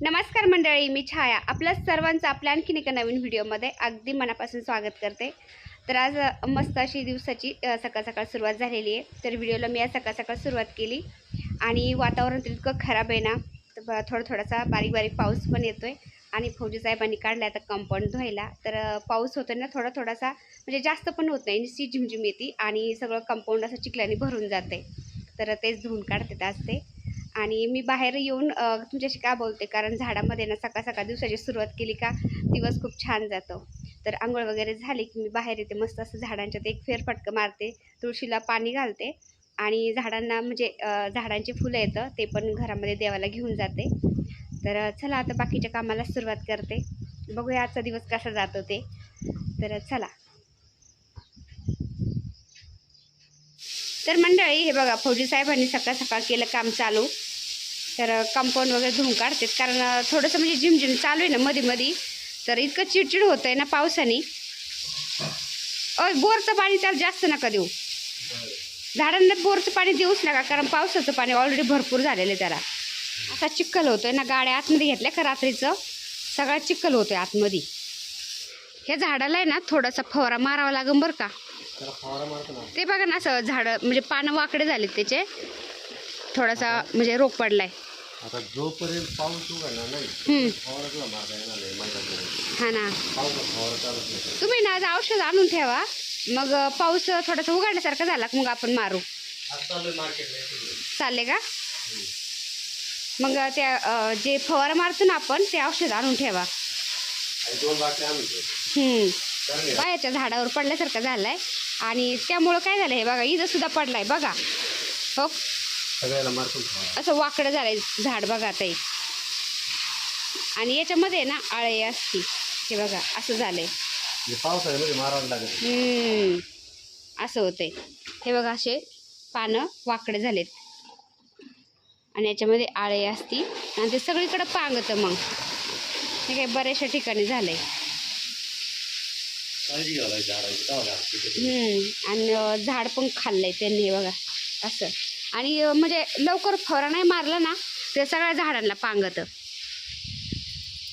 नमस्कार मंडळी मी छाया. आपल्या सर्वांचं आपल्या आणखीन एका नवीन व्हिडिओमध्ये अगदी मनापासून स्वागत करते. तर आज मस्त अशी दिवसाची सकाळ सकाळ सुरुवात झालेली आहे. तर व्हिडिओला मी आज सकाळ सकाळ सुरुवात केली. आणि वातावरण तर इतकं खराब आहे ना तर थोडा थोडासा बारीक बारीक पाऊस पण येतो आहे आणि फौजी साहेबांनी काढला आता कंपाऊंड धुवायला. तर पाऊस होतो ना थोडा थोडासा म्हणजे जास्त पण होत नाही. नुसती झिमझिम येते. आणि सगळं कंपाऊंड असं चिखल्याने भरून जाते तर तेच धुवून काढते असते आणि मी बाहेर येऊन तुमच्याशी का बोलते? कारण झाडामध्ये ना सकाळ सकाळ दिवसाची सुरुवात केली का दिवस खूप छान जातो. तर आंघोळ वगैरे झाली की मी बाहेर येते मस्त असं झाडांच्यात एक फेरफटकं मारते तुळशीला पाणी घालते आणि झाडांना म्हणजे झाडांची फुलं येतं ते पण घरामध्ये देवाला घेऊन जाते. तर चला आता बाकीच्या कामाला सुरुवात करते. बघूया आजचा दिवस कसा जातो ते. तर चला. तर मंडळी हे बघा फौजी साहेबांनी सकाळ सकाळ केलं काम चालू. तर कंपाऊंड वगैरे धुवून काढतात. कारण थोडंसं म्हणजे झिमझिम चालू आहे ना मध्ये मध्ये तर इतकं चिडचिड होतं आहे ना पावसाने. अय बोरचं पाणी त्याला जास्त नका देऊ. झाडांना बोरचं पाणी देऊच नका कारण पावसाचं पाणी ऑलरेडी भरपूर झालेलं आहे त्याला. असा चिखल आहे ना गाड्या आतमध्ये घेतल्या का रात्रीचं? सगळा चिखल आहे आतमध्ये. ह्या झाडाला आहे ना थोडासा फवारा मारावा लागेल बरं का. ते बघा ना असं झाडं म्हणजे पानं वाकडे झालेत त्याचे. थोडासा म्हणजे रोग पडलाय. आता जोपर्यंत पाऊस उघडणार नाही हम्म, फवारा तुला मारता येणार नाही मैदान हा ना. तुम्ही ना आज औषध आणून ठेवा. मग पाऊस थोडासा उघडल्यासारखा झाला मग आपण मारू. चालले का? मग त्या जे फवारा मारतो ना आपण ते औषध आणून ठेवा. बायाच्या झाडावर पडल्यासारखा झालाय. आणि त्यामुळं काय झालं हे बघा इथं सुद्धा पडलाय बघा. हो? असं वाकडं झालंय झाड बघा ताई आणि याच्यामध्ये ना आळे असते हे बघा असं झालंय. म्हणजे असं होतंय. हे बघा असे पानं वाकडे झालेत. आणि याच्यामध्ये आळे असती. आणि ते सगळीकडं पांगतं मग. हे काय बऱ्याचशा ठिकाणी झालंय. काळजी घ्यावी झाडाची तेव्हा झाड हम्म, आणि झाड पण खाल्लंय त्यांनी हे बघा असं. आणि म्हणजे लवकर फवारा नाही मारला ना ते सगळ्या झाडांना पांगत.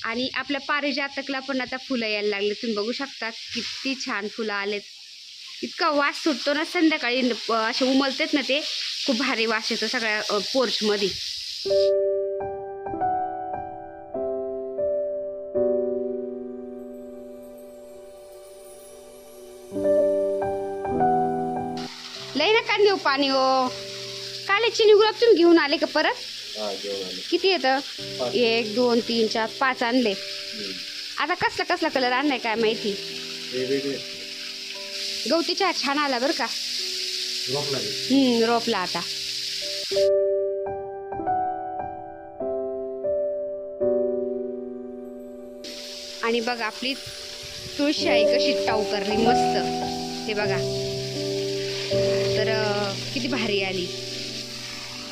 आणि आपल्या पारिजातकला पण आता फुलं यायला लागले. तुम्ही बघू शकता किती छान फुलं आलेत. इतका वास सुटतो ना संध्याकाळी असे उमलतेत ना ते खूप भारी वास येतो सगळ्या अं, पोर्चमध्ये पाणी हो. काले चिनी गुलाब तुम्ही घेऊन आले का परत? हा जेवण आलं. किती येतं. एक दोन तीन चार पाच आणले. हम्म. आता कसला कसला कलर आणलाय काय माहिती? वेगवेगळे. गवती चहा छान आला बरं का? लागेल हम्म रोपला आता. आणि बघ आपली तुळशी आई कशी टाऊ करली मस्त. हे बघा. तर किती भारी आली.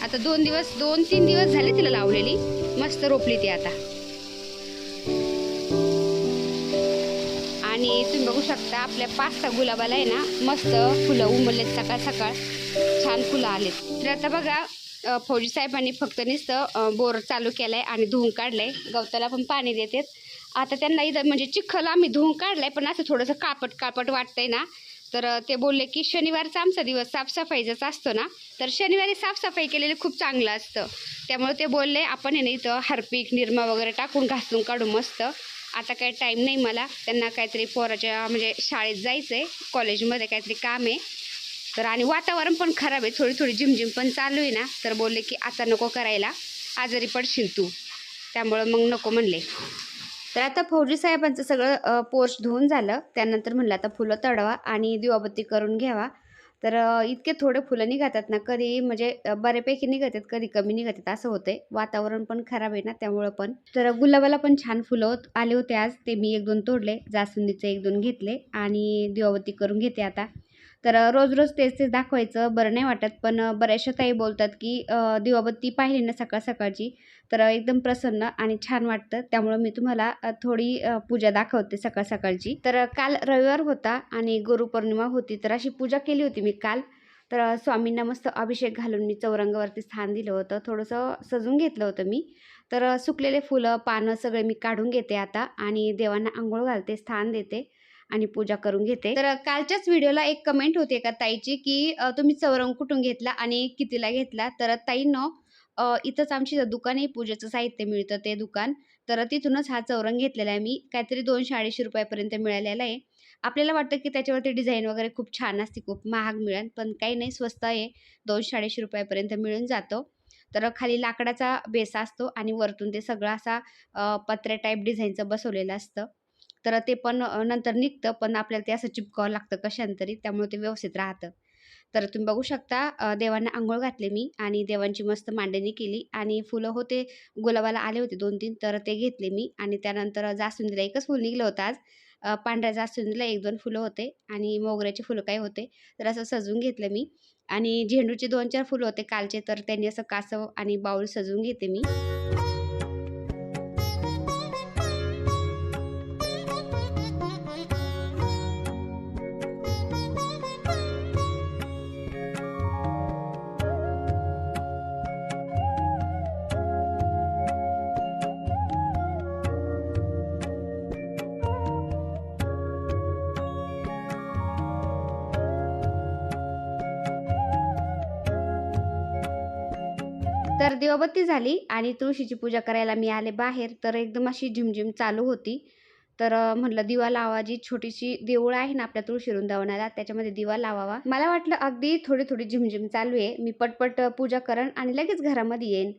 आता दोन दिवस दोन तीन दिवस झाले तिला लावलेली. मस्त रोपली ती आता. आणि तुम्ही बघू शकता आपल्या पाच सहा गुलाबाला आहे ना मस्त फुलं उमरलेत सकाळ सकाळ. छान फुलं आलेत. तर आता बघा फौजी साहेबांनी फक्त नुसतं बोर चालू केलाय आणि धुवून काढलंय. गवताला पण पाणी देतात. आता त्यांना इथं म्हणजे चिखल आम्ही धुवून काढलाय पण असं थोडंसं कापट कापट वाटतंय ना. तर ते बोलले की शनिवारचा आमचा दिवस साफसफाईचाच असतो ना? तर शनिवारी साफसफाई केलेली खूप चांगलं असतं. त्यामुळे ते बोलले आपण आहे ना इथं हार्पिक निरमा वगैरे टाकून घासून काढू मस्त. आता काही टाईम नाही मला. त्यांना काहीतरी पोराच्या म्हणजे शाळेत जायचं आहे कॉलेजमध्ये काहीतरी काम आहे. तर आणि वातावरण पण खराब आहे. थोडी थोडी झिमझिम पण चालू आहे ना? तर बोलले की आता नको करायला. आजारी पडशील तू. त्यामुळं मग नको म्हणले. तर आता फौजी साहेबांचं सगळं पोर्श धुवून झालं. त्यानंतर म्हणलं आता फुलं तडवा आणि दिवाबत्ती करून घ्यावा. तर इतके थोडे फुलं निघतात ना कधी म्हणजे बऱ्यापैकी निघतात कधी कमी निघतात असं होतंय. वातावरण पण खराब आहे ना त्यामुळं पण. तर गुलाबाला पण छान फुलं आले होते आज. ते मी एक दोन तोडले जास्वंदीचे एक दोन घेतले आणि दिवाबत्ती करून घेते आता. तर रोज रोज तेच तेच दाखवायचं बरं नाही वाटत. पण बऱ्याचशा ताई बोलतात की दिवाबत्ती पाहिली ना सकाळ सकाळची तर एकदम प्रसन्न आणि छान वाटतं. त्यामुळं मी तुम्हाला थोडी पूजा दाखवते सकाळ सकाळची. तर काल रविवार होता आणि गुरुपौर्णिमा होती तर अशी पूजा केली होती मी काल. तर स्वामींना मस्त अभिषेक घालून मी चौरंगावरती स्थान दिलं होतं. थोडंसं सजून घेतलं होतं मी. तर सुकलेले फुलं पानं सगळे मी काढून घेते आता आणि देवांना आंघोळ घालते स्थान देते. आणि पूजा करून घेते. तर कालच्याच व्हिडिओला एक कमेंट होती एका ताईची की तुम्ही चौरंग कुठून घेतला आणि कितीला घेतला? तर ताईनं इथंच आमची दुकान आहे पूजेचं साहित्य मिळतं ते दुकान. तर तिथूनच हा चौरंग घेतलेला आहे मी. काहीतरी दोनशे अडीचशे रुपयापर्यंत मिळालेला आहे. आपल्याला वाटतं की त्याच्यावरती डिझाईन वगैरे खूप छान असते खूप महाग मिळेल पण काही नाही स्वस्त आहे. दोनशे अडीचशे रुपयापर्यंत मिळून जातो. तर खाली लाकडाचा बेस असतो आणि वरतून ते सगळं असा पत्रे पत्र्या टाईप डिझाईनचं बसवलेलं असतं. तर ते पण नंतर निघतं पण आपल्याला ते असं चिपकावं लागतं कशांतरी त्यामुळे ते व्यवस्थित राहतं. तर तुम्ही बघू शकता देवांना आंघोळ घातले मी आणि देवांची मस्त मांडणी केली आणि फुलं होते गुलाबाला आले होते दोन तीन तर ते घेतले मी आणि त्यानंतर जास्वंदीला एकच फुल निघलं होतं आज. पांढऱ्या जास्वंदीला एक दोन फुलं होते आणि मोगऱ्याचे फुलं काही होते तर असं सजवून घेतलं मी. आणि झेंडूचे दोन चार फुलं होते कालचे तर त्यांनी असं कासव आणि बाऊल सजवून घेते मी. अगरबत्ती झाली आणि तुळशीची पूजा करायला मी आले बाहेर तर एकदम अशी झिमझिम चालू होती. तर म्हटलं दिवा लावा जी छोटीशी देऊळ आहे ना आपल्या तुळशी वृंदावनाला त्याच्यामध्ये दिवा लावावा. मला वाटलं अगदी थोडी थोडी झिमझिम चालू आहे. मी पटपट पूजा करण आणि लगेच घरामध्ये येईन.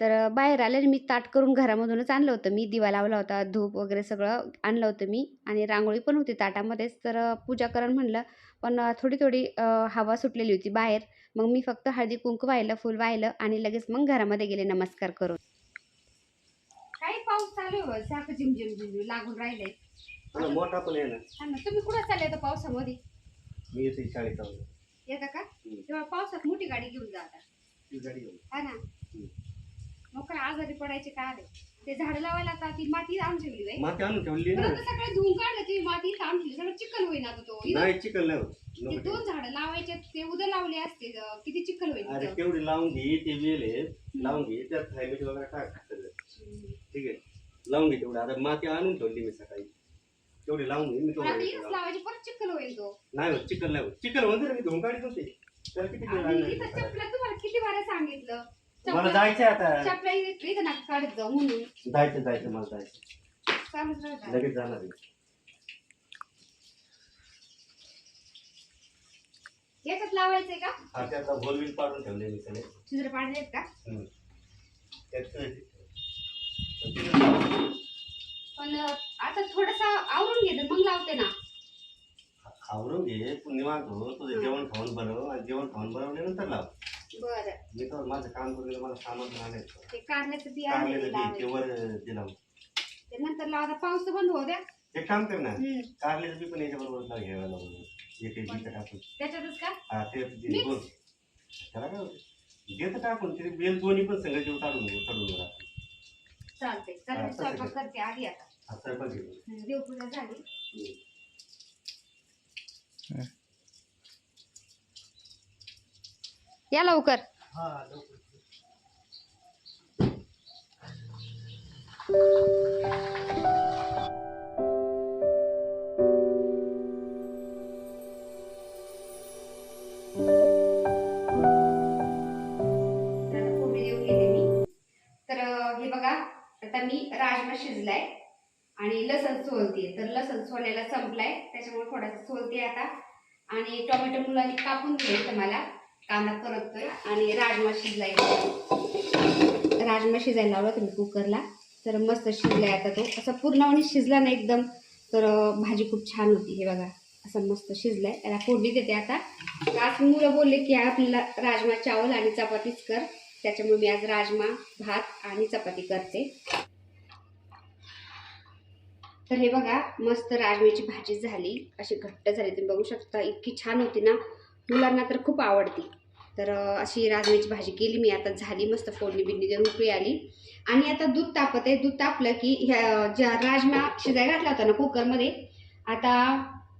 तर बाहेर आले मी ताट करून घरामधूनच आणलं होतं. मी दिवा लावला होता धूप वगैरे सगळं आणलं होतं मी आणि रांगोळी पण होती ताटामध्येच. तर पूजा करण म्हणलं पण थोडी थोडी हवा सुटलेली होती बाहेर. मग मी फक्त हळदी कुंकू वाहिलं फुल वाहिलं आणि लगेच मग घरामध्ये गेले नमस्कार करून. काही पाऊस चालू आहे सारखं झिमझिम झिमझिम लागून राहिले मोठा पण आहे ना. तुम्ही कुठं चालले आता पावसामध्ये? मी येते शाळेत येता का. तेव्हा पावसात मोठी गाडी घेऊन जाता गाडी घेऊन. हा ना. मग काय आजारी पडायचे काय आले? ते झाडं लावायला आता ती माती आणून ठेवली बाई. माती आणून ठेवली ना. परत सगळे धुवून काढलं ती माती इथं आणून ठेवली सगळं चिखल होईना आता तो. इथं नाही चिकन नाही होत. ते नको दोन झाडं लावायचे ते उद्या लावले असते अं, किती चिखल होईल अरे तिथं. तेवढी लावून घे ते वेल आहे. लावून घे त्यात थायमीठ वगैरे सगळं. हम्म. ठीक आहे. लावून घे तेवढं. आता माती आणून ठेवली मी सकाळी. तेवढी लावून घे मी पण आता इथंच तुम्हाला लावायची परत चिखल होईल तो. नाही होत चिकन नाही होत. चिकन म्हणते ना मी धुवून काढत होते त्याला किती वेळ आणि लागणार? इथं आहे? चपला तुम्हाला किती वेळा सांगितलं? मला जायचंय आता. चपला इथं इथं नका काढत जाऊ म्हणून जायचं जायचं मला जायचं. चालूच राहतात लगेच जाणार आहे. याच्यात लावायचंय का? हा त्याचा पाडून ठेवले मी सगळे. छिद्र पाडलेत का? हम्म. त्यात काय? ते- पण अं, आता थोडस आवरून घेते मग लावते ना. आवरून घे तू निवांत हो. तुझं जेवण खाऊन बनव आणि जेवण खाऊन बनवल्यानंतर लाव. बरं. मी तर माझं काम करून मला सामान आणायचं. ते कारल्याचं बी आणलेलं बी ते. वर दिला ते नंतर लावता पाऊस तर बंद होऊ द्या. एक काम कर ना. हम्म. कारल्याचं बी पण याच्या बरोबर घ्यायला लागलं एक एक बिट टाकून. त्याच्यातच का? हा ते ते Mix? दोन त्याला काय घेतं टाकून ते बेल दोन्ही पण सगळं जेव काढून घेऊ काढून घेऊ आपण. चालते चला हा, तसं स्वयंपाक कर. करते आधी आता. हा स्वयंपाक घेऊ हम्म, देवपूजा झाली हम्म. या लवकर. हा लवकर. तर हे बघा आता मी राजमा शिजलाय आणि लसण सोलते तर लसण सोलायला संपलाय. त्याच्यामुळे थोडासा सोलते आता. आणि टोमॅटो मुलांनी कापून दिले तर मला कांदा परततोय आणि राजमा शिजलाय राजमा शिजायला लावला तुम्ही कुकरला. तर मस्त शिजलाय आता तो. असा पूर्णपणे शिजला ना एकदम तर भाजी खूप छान होती. हे बघा असं मस्त शिजलाय. त्याला फोडणी देते आता. आज मुलं बोलले की आपल्याला राजमा चावल आणि चपातीच कर. त्याच्यामुळे मी आज राजमा भात आणि चपाती करते. तर हे बघा मस्त राजमाची भाजी झाली. अशी घट्ट झाली. तुम्ही बघू शकता इतकी छान होती ना. मुलांना तर खूप आवडती. तर अशी राजम्याची भाजी केली मी. आता झाली मस्त फोडणी बिडणी देऊन उकळी आली. आणि आता दूध तापत आहे. दूध तापलं की ह्या ज्या राजमा शिजाय घातला होता ना कुकरमध्ये आता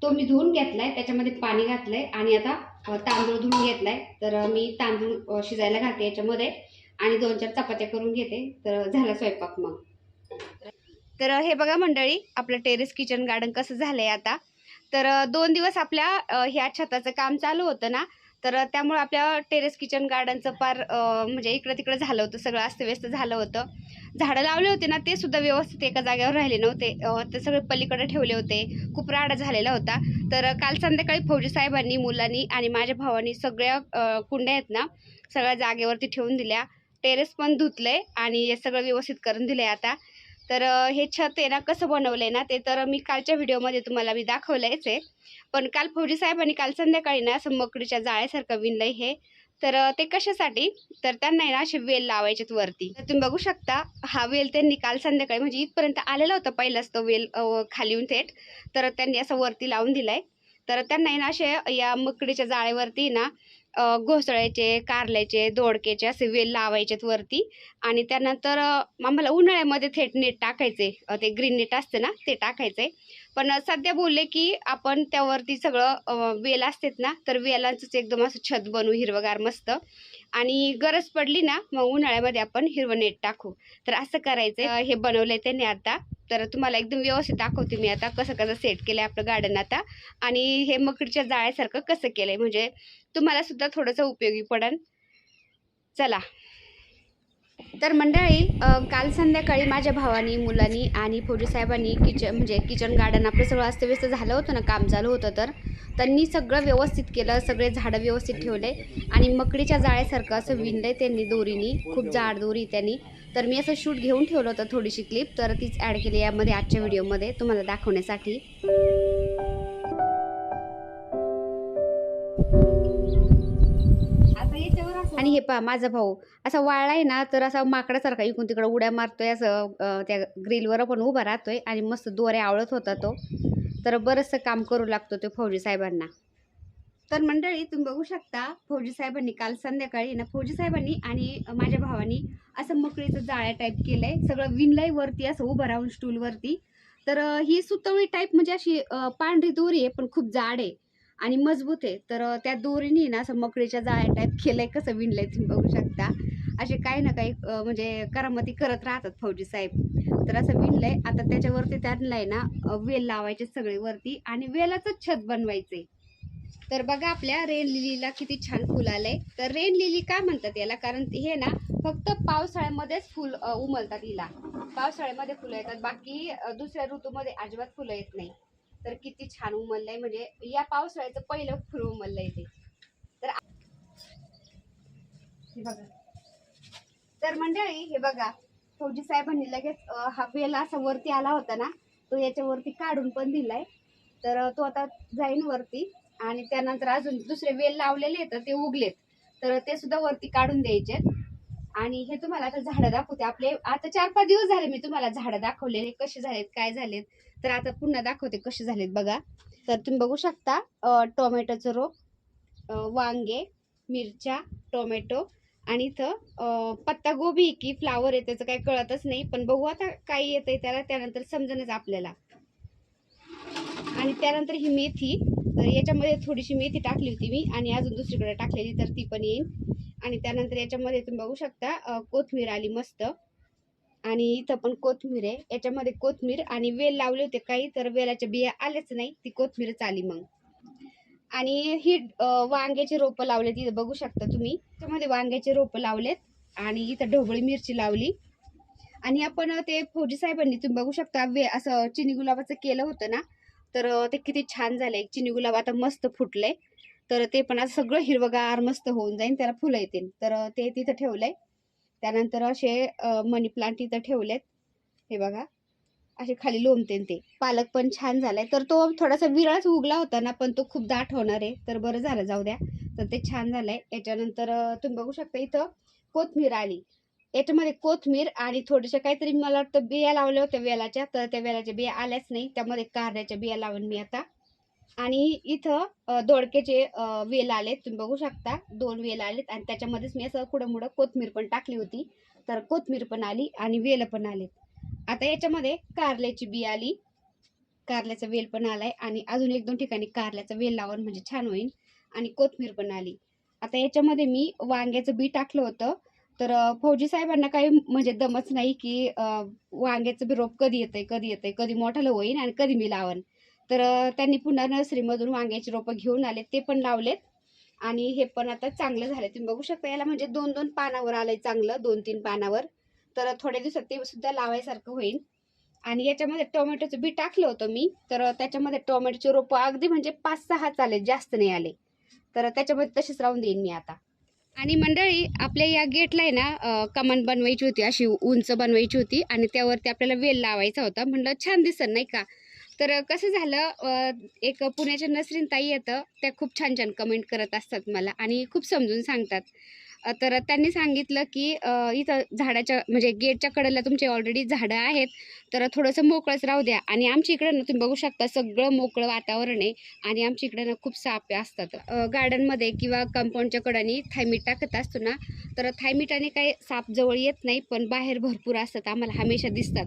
तो मी धुवून घेतलाय. त्याच्यामध्ये पाणी घातलंय आणि आता तांदूळ धुवून घेतलाय. तर मी तांदूळ शिजायला घालते याच्यामध्ये आणि दोन चार चपात्या करून घेते. तर झाला स्वयंपाक मग. तर हे बघा मंडळी आपलं टेरेस किचन गार्डन कसं झालंय आता. तर दोन दिवस आपल्या ह्या छताचं काम चालू होतं ना तर त्यामुळं त्यामुळे आपल्या टेरेस किचन गार्डनचं पार म्हणजे इकडं तिकडं झालं होतं सगळं अस्तव्यस्त झालं होतं. झाडं लावले होते ना ते सुद्धा व्यवस्थित एका जागेवर राहिले नव्हते. ते सगळे पलीकडे ठेवले होते. खूप राडा झालेला होता. तर काल संध्याकाळी फौजी साहेबांनी मुलांनी आणि माझ्या भावानी सगळ्या कुंड्या आहेत ना सगळ्या जागेवरती ठेवून दिल्या. टेरेस पण धुतलंय आणि हे सगळं व्यवस्थित करून दिलंय आता. तर हे छत आहे ना कसं बनवलंय ना ते तर मी कालच्या व्हिडिओमध्ये तुम्हाला मी दाखवलंयच आहे. पण काल फौजी साहेबांनी काल संध्याकाळी ना असं मकडीच्या जाळ्यासारखं विणलंय हे. तर ते कशासाठी? तर त्यांना ना असे वेल लावायचेत वरती. तर तुम्ही बघू शकता हा वेल त्यांनी काल संध्याकाळी म्हणजे इथपर्यंत आलेला होता पहिलाच तो वेल खाली येऊन थेट. तर त्यांनी असं वरती लावून दिलाय. तर त्यांना ना असे या मकडीच्या जाळेवरती ना घोसळ्याचे कारल्याचे दोडक्याचे असे वेल लावायचेत वरती आणि त्यानंतर आम्हाला उन्हाळ्यामध्ये थेट नेट टाकायचे. ते ग्रीन नेट असते ना ते टाकायचे. पण सध्या बोलले की आपण त्यावरती सगळं वेल असतात ना तर वेलांचंच एकदम असं छत बनवू हिरवगार मस्त. आणि गरज पडली ना मग उन्हाळ्यामध्ये आपण हिरवं नेट टाकू. तर असं करायचं हे बनवलंय त्यांनी आता. तर तुम्हाला एकदम व्यवस्थित दाखवते मी आता कसं कसं सेट केलं आहे आपलं गार्डन आता. आणि हे मकडीच्या जाळ्यासारखं कसं केलं आहे म्हणजे तुम्हाला सुद्धा थोडंसं उपयोगी पडेल चला. तर मंडळी काल संध्याकाळी माझ्या भावानी मुलांनी आणि फौजी साहेबांनी किचन म्हणजे किचन गार्डन आपलं सगळं अस्तव्यस्त झालं होतं ना काम झालं होतं तर त्यांनी सगळं व्यवस्थित केलं सगळे झाडं व्यवस्थित ठेवले आणि मकडीच्या जाळ्यासारखं असं विणलंय त्यांनी दोरीनी खूप जाड दोरी त्यांनी. तर मी असं शूट घेऊन ठेवलं होतं थोडीशी क्लिप तर तीच ॲड केली यामध्ये आजच्या व्हिडिओमध्ये तुम्हाला दाखवण्यासाठी. आणि हे पहा माझा भाऊ असा वाळलाय ना तर असा माकडासारखा इकडून तिकडं उड्या मारतोय असं त्या ग्रिलवर पण उभा राहतोय आणि मस्त दोरे आवळत होता तो. तर बरंचसं काम करू लागतो तो फौजी साहेबांना. तर मंडळी तुम्ही बघू शकता फौजी साहेबांनी काल संध्याकाळी ना फौजी साहेबांनी आणि माझ्या भावानी असं मकळीचं जाळ्या टाईप केलंय सगळं विणलंय वरती असं उभं राहून स्टूलवरती तर ही सुतळी टाईप म्हणजे अशी पांढरी दोरी आहे पण खूप जाड आहे. आणि मजबूत आहे. तर त्या दोरीने ना असं मकडीच्या जाळ्या टाईप केलंय कसं विणलंय तुम्ही बघू शकता. असे काही ना काही म्हणजे करामती करत राहतात फौजी साहेब. तर असं विणलंय. आता त्याच्यावरती त्यांना आहे ना वेल लावायचे सगळे वरती आणि वेलाचंच छत बनवायचे तर बघा आपल्या रेन लिलीला किती छान फुल आलंय. तर रेन लिली काय म्हणतात याला? कारण हे ना फक्त पावसाळ्यामध्येच फुल उमलतात हिला. पावसाळ्यामध्ये फुलं येतात. बाकी दुसऱ्या ऋतूमध्ये अजिबात फुलं येत नाही. तर किती छान उमललंय म्हणजे या पावसाळ्याचं पहिलं फुल उमललंय ते. तर तर मंडळी हे बघा. फौजी साहेबांनी लगेच हा वेल असा वरती आला होता ना तो याच्यावरती काढून पण दिलाय. तर तो आता जाईन वरती आणि त्यानंतर अजून दुसरे वेल लावलेले आहेत ते उगलेत. तर ते सुद्धा वरती काढून द्यायचे आणि हे तुम्हाला आता झाडं दाखवते. आपले आता चार पाच दिवस झाले मी तुम्हाला झाडं दाखवलेले कसे झालेत काय झालेत? तर आता पुन्हा दाखवते कसे झालेत बघा. तर तुम्ही बघू शकता टोमॅटोचं रोप वांगे मिरच्या टोमॅटो आणि इथं पत्ता गोबी की फ्लावर आहे त्याचं काही कळतच नाही पण बघू आता काय आहे त्याला. त्यानंतर समजणच आपल्याला. आणि त्यानंतर ही मेथी. तर याच्यामध्ये थोडीशी मेथी टाकली होती मी आणि अजून दुसरीकडे टाकलेली तर ती पण येईल आणि त्यानंतर याच्यामध्ये तुम्ही बघू शकता कोथमीर आली मस्त. आणि इथं पण कोथमीर आहे. याच्यामध्ये कोथमीर आणि वेल लावले होते काही तर वेलाच्या बिया आल्याच नाही. ती कोथमीरच आली मग. आणि ही वांग्याचे वांग्याची रोपं लावले इथं बघू शकता तुम्ही. त्यामध्ये वांग्याचे रोपं लावलेत आणि इथं ढोबळी मिरची लावली. आणि आपण ते फौजी साहेबांनी तुम्ही बघू शकता वे असं चिनी गुलाबाचं केलं होतं ना तर ते किती छान झालंय. चिनी गुलाब आता मस्त फुटलंय. तर ते पण असं सगळं हिरवगार मस्त होऊन जाईल त्याला फुलं येतील. तर ते तिथं ठेवलंय. त्यानंतर असे मनी प्लांट इथं ठेवलेत. हे बघा. असे खाली लोंबते ते. पालक पण छान झालाय. तर तो थोडासा विरळच उगला होता ना पण तो खूप दाट होणार आहे. तर बरं झालं जाऊ द्या. तर ते छान झालंय. याच्यानंतर तुम्ही बघू शकता इथं कोथमीर आली. याच्यामध्ये कोथमीर आणि थोडेसे काहीतरी मला वाटतं बिया लावल्या होत्या वेलाच्या. तर त्या वेलाच्या बिया आल्याच नाही. त्यामध्ये कारल्याच्या बिया लावून मी आता आणि इथं दोडकेचे दोडक्याचे वेल आलेत तुम्ही बघू शकता. दोन वेल आलेत आणि त्याच्यामध्येच मी असं कुठं मुडं कोथमीर पण टाकली होती. तर कोथमीर पण आली आणि वेल पण आलेत. आता याच्यामध्ये कारल्याची बी आली. कारल्याचा वेल पण आलाय आणि अजून एक दोन ठिकाणी कारल्याचा वेल लावून म्हणजे छान होईल आणि कोथमीर पण आली. आता याच्यामध्ये मी वांग्याचं बी टाकलं होतं. तर फौजी साहेबांना काही म्हणजे दमच नाही की वांग्याचं बी रोप कधी येतंय कधी येतंय कधी मोठालं होईन आणि कधी मी लावन. तर त्यांनी पुन्हा नर्सरीमधून वांग्याची रोपं घेऊन आले ते पण लावलेत. आणि हे पण आता चांगलं झालं तुम्ही बघू शकता याला म्हणजे दोन दोन पानावर आलंय चांगलं दोन तीन पानावर. तर थोड्या दिवसात ते सुद्धा लावायसारखं होईल. आणि याच्यामध्ये टोमॅटोचं बी टाकलं होतं मी. तर त्याच्यामध्ये टोमॅटोचे रोपं अगदी म्हणजे पाच सहा आले जास्त नाही आले. तर त्याच्यामध्ये तसेच राहून देईन मी आता. आणि मंडळी आपल्या या गेटला आहे ना कमान बनवायची होती अशी उंच बनवायची होती. आणि त्यावरती आपल्याला वेल लावायचा होता. म्हणलं छान दिसन नाही का? तर कसं झालं एक पुण्याच्या नसरीन ताई येतं त्या खूप छान छान कमेंट करत असतात मला आणि खूप समजून सांगतात. तर त्यांनी सांगितलं की इथं झाडाच्या म्हणजे गेटच्या कडेला तुमचे ऑलरेडी झाडं आहेत. तर थोडंसं मोकळंच राहू द्या. आणि आमच्या इकडं ना तुम्ही बघू शकता सगळं मोकळं वातावरण आहे. आणि आमच्या इकडं ना खूप सापे असतात. गार्डनमध्ये किंवा कंपाऊंडच्या कडानी थायमीट टाकत असतो ना तर थायमीटाने काही साप जवळ येत नाही पण बाहेर भरपूर असतात. आम्हाला हमेशा दिसतात.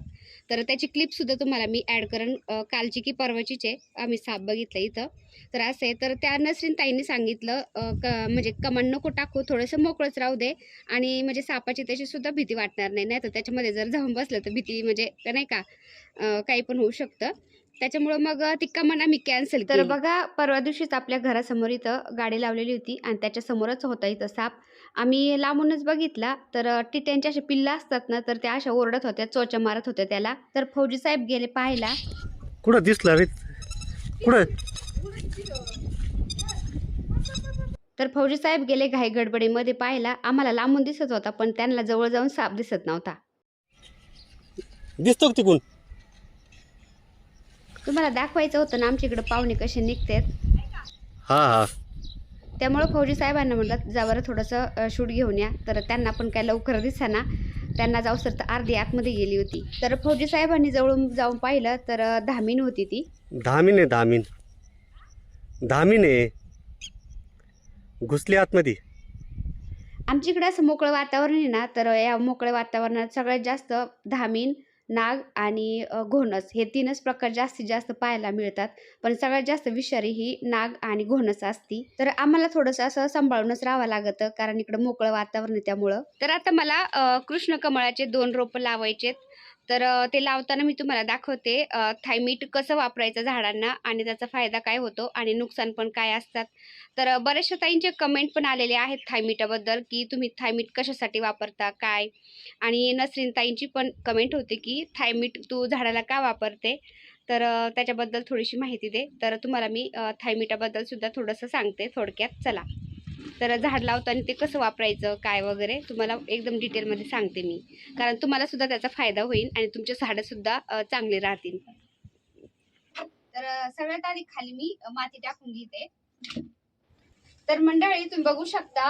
तर त्याची क्लिपसुद्धा तुम्हाला मी ॲड करेन कालची की परवाचीच आहे. आम्ही साप बघितलं इथं. तर असं आहे. तर त्या नसरीन ताईने सांगितलं क म्हणजे कमान नको टाकू थोडंसं मोकळंच राहू दे आणि म्हणजे सापाची त्याची सुद्धा भीती वाटणार नाही. नाही तर त्याच्यामध्ये जर जाऊन बसलं तर भीती म्हणजे नाही का काही पण होऊ शकतं. त्याच्यामुळं मग ती कमान आम्ही कॅन्सल तर बघा परवा दिवशीच आपल्या घरासमोर इथं गाडी लावलेली होती आणि त्याच्या समोरच होता इथं साप. आम्ही लांबूनच बघितला तर टिट्यांच्या अशा पिल्ला असतात ना तर त्या अशा ओरडत होत्या चोच्या मारत होत्या त्याला. तर फौजी साहेब गेले पाहायला. कुठं दिसला रे? कुठं? तर फौजी साहेब गेले घाई गडबडीमध्ये पाहायला. आम्हाला लांबून दिसत होता पण त्यांना जवळ जाऊन साप दिसत नव्हता. दिसतो तिकून? तुम्हाला दाखवायचं होतं ना आमच्या इकडे पाहुणे कसे निघतात? हा हा. त्यामुळं फौजी साहेबांना म्हटलं जा बरं थोडंसं शूट घेऊन या. तर त्यांना पण काय लवकर दिसाना. त्यांना जाऊ सर तर अर्धी आतमध्ये गेली होती. तर फौजी साहेबांनी जवळून जाऊन पाहिलं तर धामीन होती ती. धामीन आहे धामीन. धामीने घुसली आतमध्ये. आमच्याकडे असं मोकळं वातावरण आहे ना तर या मोकळ्या वातावरणात सगळ्यात जास्त धामीन नाग आणि घोणस हे तीनच प्रकार जास्तीत जास्त पाहायला मिळतात. पण सगळ्यात जास्त विषारी ही नाग आणि घोणस असती. तर आम्हाला थोडंसं असं सांभाळूनच राहावं लागतं कारण इकडं मोकळं वातावरण आहे त्यामुळं. तर आता मला कृष्ण कमळाचे दोन रोपं लावायचेत. तर ते लावताना मी तुम्हाला दाखवते थायमीट कसं वापरायचं झाडांना आणि त्याचा फायदा काय होतो आणि नुकसान पण काय असतात. तर बऱ्याचशा ताईंचे कमेंट पण आलेले आहेत थायमीटाबद्दल की तुम्ही थायमीट कशासाठी वापरता काय? आणि नसरीन ताईंची पण कमेंट होती की थायमीट तू झाडाला का वापरते? तर त्याच्याबद्दल थोडीशी माहिती दे. तर तुम्हाला मी थायमीटाबद्दलसुद्धा थोडंसं सांगते थोडक्यात. चला. तर झाड लावताना ते कसं वापरायचं काय वगैरे तुम्हाला एकदम डिटेलमध्ये सांगते मी. कारण तुम्हाला सुद्धा त्याचा फायदा होईल आणि तुमचे झाडंसुद्धा चांगले राहतील. तर सगळ्यात आधी खाली मी माती टाकून घेते. तर मंडळी तुम्ही बघू शकता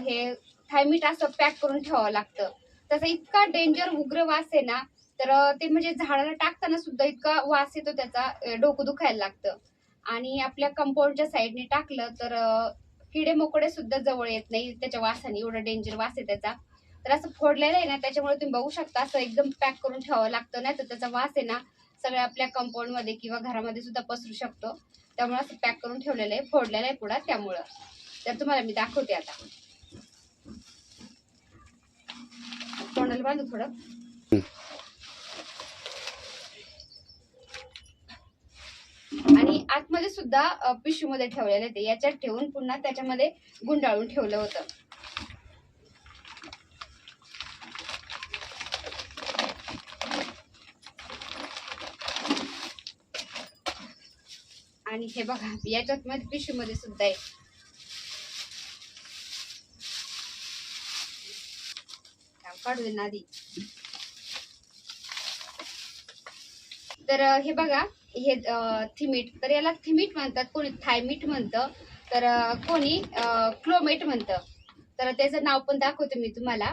हे थायमीट असं पॅक करून ठेवावं लागतं. त्याचा इतका डेंजर उग्र वास आहे ना तर ते म्हणजे झाडाला टाकताना सुद्धा इतका वास येतो त्याचा डोकं दुखायला लागतं. आणि आपल्या कंपाऊंडच्या साईडने टाकलं तर किडे मोकडे सुद्धा जवळ येत नाही त्याच्या वासाने एवढं डेंजर वास आहे त्याचा. तर असं फोडलेलं आहे ना त्याच्यामुळे तुम्ही बघू शकता असं एकदम पॅक करून ठेवावं लागतं नाही तर त्याचा वास आहे ना सगळ्या आपल्या कंपाऊंडमध्ये किंवा घरामध्ये सुद्धा पसरू शकतो. त्यामुळे असं पॅक करून ठेवलेलं आहे फोडलेलं आहे पुढं त्यामुळं. तर तुम्हाला मी दाखवते आता. तोंडाला बांधू थोडं आणि आतमध्ये सुद्धा पिशवीमध्ये ठेवलेले ते. याच्यात ठेवून पुन्हा त्याच्यामध्ये गुंडाळून ठेवलं होतं. आणि हे बघा याच्यात मध्ये पिशवीमध्ये सुद्धा आहे. काढू दे ना आधी तर हे बघा हे थिमीट. तर याला थिमीट म्हणतात. कोणी थायमीट म्हणतं. तर कोणी क्लोमेट म्हणतं. तर त्याचं नाव पण दाखवते मी तुम्हाला.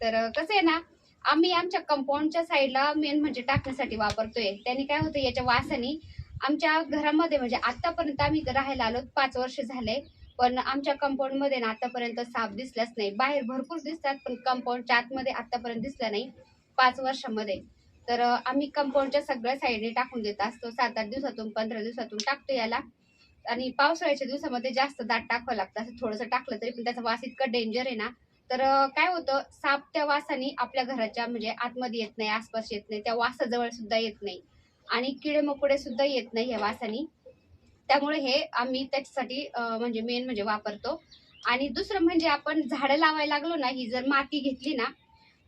तर कसं आहे ना आम्ही आमच्या कंपाऊंडच्या साईडला मेन म्हणजे टाकण्यासाठी वापरतोय. त्याने काय होतं याच्या वासाने आमच्या घरामध्ये म्हणजे आतापर्यंत आम्ही राहायला आलो पाच वर्ष झाले. पण आमच्या कंपाऊंडमध्ये ना आतापर्यंत साप दिसलाच नाही. बाहेर भरपूर दिसतात पण कंपाऊंडच्या आतमध्ये आतापर्यंत दिसला नाही. पाच वर्षामध्ये. तर आम्ही कंपाऊंडच्या सगळ्या साईडने टाकून देत असतो. सात आठ दिवसातून पंधरा दिवसातून टाकतो याला. आणि पावसाळ्याच्या दिवसामध्ये जास्त दाट टाकावं लागतं. असं थोडंसं टाकलं तरी पण त्याचा वास इतका डेंजर आहे ना. तर काय होतं साप त्या वासाने आपल्या घराच्या म्हणजे आतमध्ये येत नाही आसपास येत नाही. त्या वासाजवळ सुद्धा येत नाही. आणि किडे मकोडे सुद्धा येत नाही ह्या वासाने. त्यामुळे हे आम्ही त्याच्यासाठी म्हणजे मेन म्हणजे वापरतो. आणि दुसरं म्हणजे आपण झाडं लावायला लागलो ना ही जर माती घेतली ना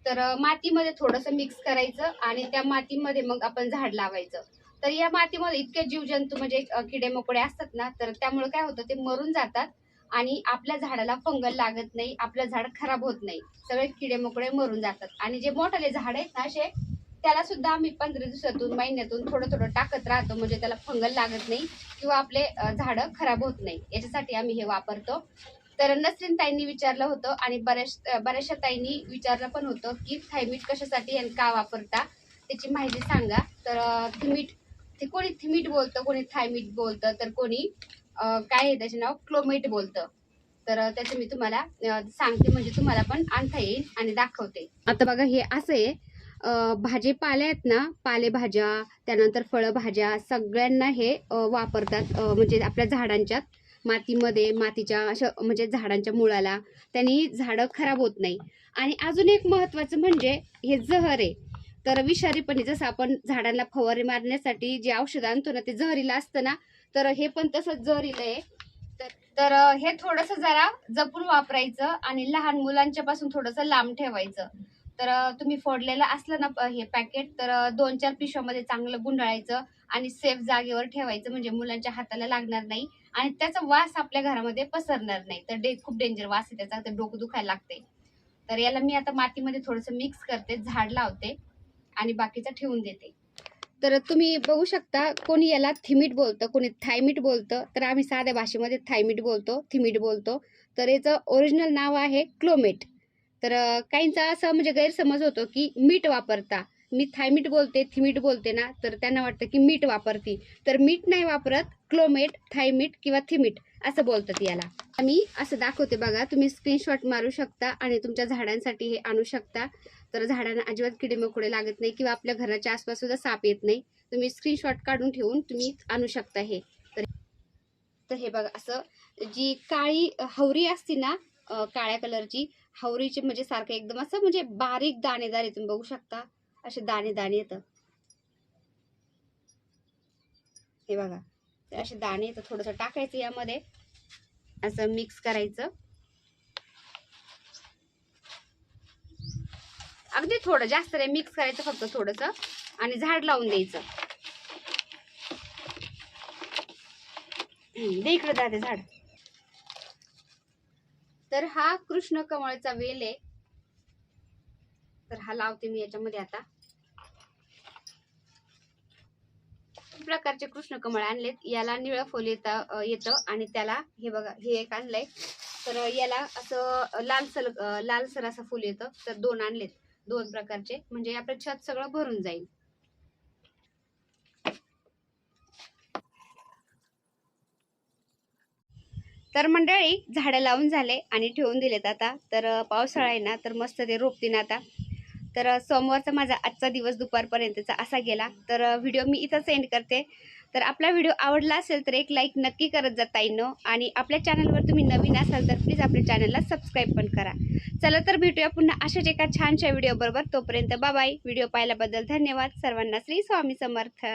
तर मातीमध्ये थोडंसं मिक्स करायचं आणि त्या मातीमध्ये मग आपण झाड लावायचं. तर या मातीमध्ये इतके जीवजंतू म्हणजे किडे मकोडे असतात ना तर त्यामुळे काय होतं ते मरून जातात आणि आपल्या झाडाला फंगल लागत नाही आपलं झाड खराब होत नाही. सगळे किडे मकोडे मरून जातात. आणि जे मोठाले झाड आहेत ना असे त्याला सुद्धा आम्ही पंधरा दिवसातून महिन्यातून थोडं थोडं टाकत राहतो. म्हणजे त्याला फंगल लागत नाही किंवा आपले झाडं खराब होत नाही. याच्यासाठी आम्ही हे वापरतो. तर नसरीन ताईंनी विचारलं होतं आणि बऱ्याच बऱ्याचशा ताईंनी विचारलं पण होतं की थायमीट कशासाठी आणि का वापरता? त्याची माहिती सांगा. तर थिमीट ते कोणी थिमीट बोलतं कोणी थायमीट बोलतं तर कोणी काय आहे त्याचे नाव? क्लोमेट बोलतं. तर त्याचं मी तुम्हाला सांगते म्हणजे तुम्हाला पण आणता येईल आणि दाखवते. आता बघा हे असं आहे. भाजीपाले भाजीपाल्या आहेत ना पालेभाज्या त्यानंतर फळभाज्या सगळ्यांना हे वापरतात. म्हणजे आपल्या झाडांच्यात. मातीमध्ये मातीच्या अशा म्हणजे झाडांच्या मुळाला त्यांनी झाडं खराब होत नाही. आणि अजून एक महत्त्वाचं म्हणजे हे जहर आहे. तर विषारीपणे जसं आपण झाडांना फवारे मारण्यासाठी जे औषध आणतो ना ते जहरीला असतं ना तर हे पण तसंच जहरीलं आहे. तर तर हे थोडंसं जरा जपून वापरायचं आणि लहान मुलांच्या पासून थोडंसं लांब ठेवायचं. तर तुम्ही फोडलेलं असलं ना प- हे पॅकेट तर दोन चार पिशव्यामध्ये चांगलं गुंडाळायचं आणि सेफ जागेवर ठेवायचं म्हणजे मुलांच्या हाताला लागणार नाही आणि त्याचा वास आपल्या घरामध्ये पसरणार नाही. तर डे खूप डेंजर वास आहे त्याचा तर डोकं दुखायला लागते तर याला मी आता मातीमध्ये थोडंसं मिक्स करते झाड लावते आणि बाकीचं ठेवून देते. तर तुम्ही बघू शकता कोणी याला थिमीट बोलतं कोणी थायमीट बोलतं तर आम्ही साध्या भाषेमध्ये थायमीट बोलतो थिमीट बोलतो. तर याचं ओरिजिनल नाव आहे क्लोमेट तर काहींचा असं म्हणजे गैरसमज होतो की मीठ वापरता. मी थायमीट बोलते थिमीट बोलते ना तर त्यांना वाटतं की मीठ वापरती. तर मीठ नाही वापरत क्लोमेट थायमीट किंवा थिमीट असं बोलतात याला. मी असं दाखवते बघा तुम्ही स्क्रीनशॉट मारू शकता आणि तुमच्या झाडांसाठी हे आणू शकता. तर झाडांना अजिबात किडे मकोडे लागत नाही किंवा आपल्या घराच्या आसपास सुद्धा साप येत नाही. तुम्ही स्क्रीनशॉट काढून ठेवून तुम्ही आणू शकता हे. तर हे बघा असं जी काळी हवरी असते ना काळ्या कलरची. हावरीचे म्हणजे सारखं एकदम असं म्हणजे बारीक दाणेदार तुम्ही बघू शकता. असे दाणे दाणे येतं. हे बघा. तर असे दाणे येतं थोडंसं टाकायचं यामध्ये. असं मिक्स करायचं. अगदी थोडं जास्त नाही मिक्स करायचं फक्त थोडंसं. आणि झाड लावून द्यायचं. दे इकडे दादे झाड. तर हा कृष्ण कमळचा वेल आहे. तर हा लावते मी याच्यामध्ये आता. प्रकारचे कृष्ण कमळ आणलेत. याला निळं फुल येतं येतं आणि त्याला हे बघा हे एक आणलंय. तर याला असं लालसर लालसर असं फुल येतं. तर दोन आणलेत. दोन प्रकारचे. म्हणजे आपलं छत सगळं भरून जाईल. तर मंडळी झाडं लावून झाले आणि ठेवून दिलेत आता. तर पावसाळा आहे ना तर मस्त ते रोपतीन आता. तर सोमवारचा माझा आजचा दिवस दुपारपर्यंतचा असा गेला. तर व्हिडिओ मी इथंच एंड करते. तर आपला व्हिडिओ आवडला असेल तर एक लाईक नक्की करत जा ताईनं. आणि आपल्या चॅनलवर तुम्ही नवीन असाल तर प्लीज आपल्या चॅनलला सबस्क्राईब पण करा. चला तर भेटूया पुन्हा अशाच एका छानशा व्हिडिओ बरोबर तोपर्यंत बाबाई व्हिडिओ पाहिल्याबद्दल धन्यवाद. सर्वांना श्री स्वामी समर्थ.